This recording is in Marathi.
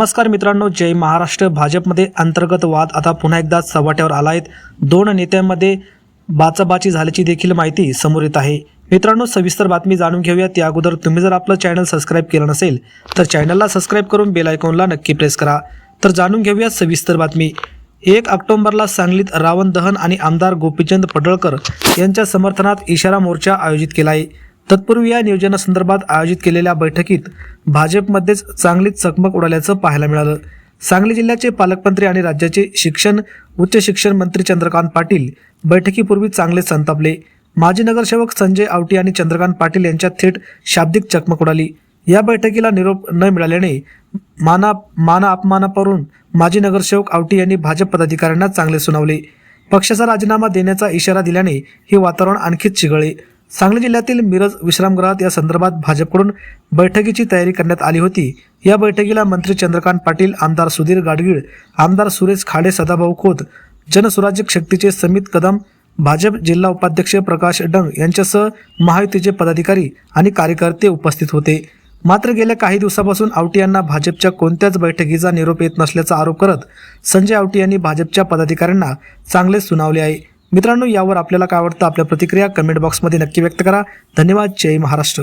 नमस्कार मित्रांनो जय महाराष्ट्र. भाजपमध्ये अंतर्गत वाद आता पुन्हा एकदा चव्हाट्यावर आला आहेत दोन नेत्यांमध्ये बाचाबाची झाल्याची देखील माहिती समोर येत आहे. मित्रांनो सविस्तर बातमी जाणून घेऊया त्या अगोदर तुम्ही जर आपलं चॅनल सबस्क्राईब केलं नसेल तर चॅनलला सबस्क्राईब करून बेल आयकॉनला नक्की प्रेस करा. तर जाणून घेऊया सविस्तर बातमी. एक ऑक्टोबरला सांगलीत रावण दहन आणि आमदार गोपीचंद पडळकर यांच्या समर्थनात इशारा मोर्चा आयोजित केला आहे तत्पूर्वी या नियोजनासंदर्भात आयोजित केलेल्या बैठकीत भाजपमध्येच चांगलीच चकमक उडाल्याचं पाहायला मिळालं. सांगली जिल्ह्याचे पालकमंत्री आणि राज्याचे शिक्षण उच्च शिक्षण मंत्री चंद्रकांत पाटील बैठकीपूर्वी चांगले संतापले. माजी नगरसेवक संजय आवटी आणि चंद्रकांत पाटील यांच्यात थेट शाब्दिक चकमक उडाली. या बैठकीला निरोप न मिळाल्याने माना माना अपमानापरून माजी नगरसेवक आवटी यांनी भाजप पदाधिकाऱ्यांना चांगले सुनावले. पक्षाचा राजीनामा देण्याचा इशारा दिल्याने हे वातावरण आणखीच चिघळले. सांगली जिल्ह्यातील मिरज विश्रामगृहात या संदर्भात भाजपकडून बैठकीची तयारी करण्यात आली होती. या बैठकीला मंत्री चंद्रकांत पाटील आमदार सुधीर गाडगीळ आमदार सुरेश खाडे सदाभाऊ खोत जनसुराज्य शक्तीचे समित कदम भाजप जिल्हा उपाध्यक्ष प्रकाश डंग यांच्यासह महायुतीचे पदाधिकारी आणि कार्यकर्ते उपस्थित होते. मात्र गेल्या काही दिवसापासून आवटी यांना भाजपच्या कोणत्याच बैठकीचा निरोप येत नसल्याचा आरोप करत संजय आवटी यांनी भाजपच्या पदाधिकाऱ्यांना चांगलेच सुनावले आहे. मित्रांनो यावर आपल्याला काय वाटतं? आपल्या प्रतिक्रिया कमेंट बॉक्समध्ये नक्की व्यक्त करा. धन्यवाद. जय महाराष्ट्र.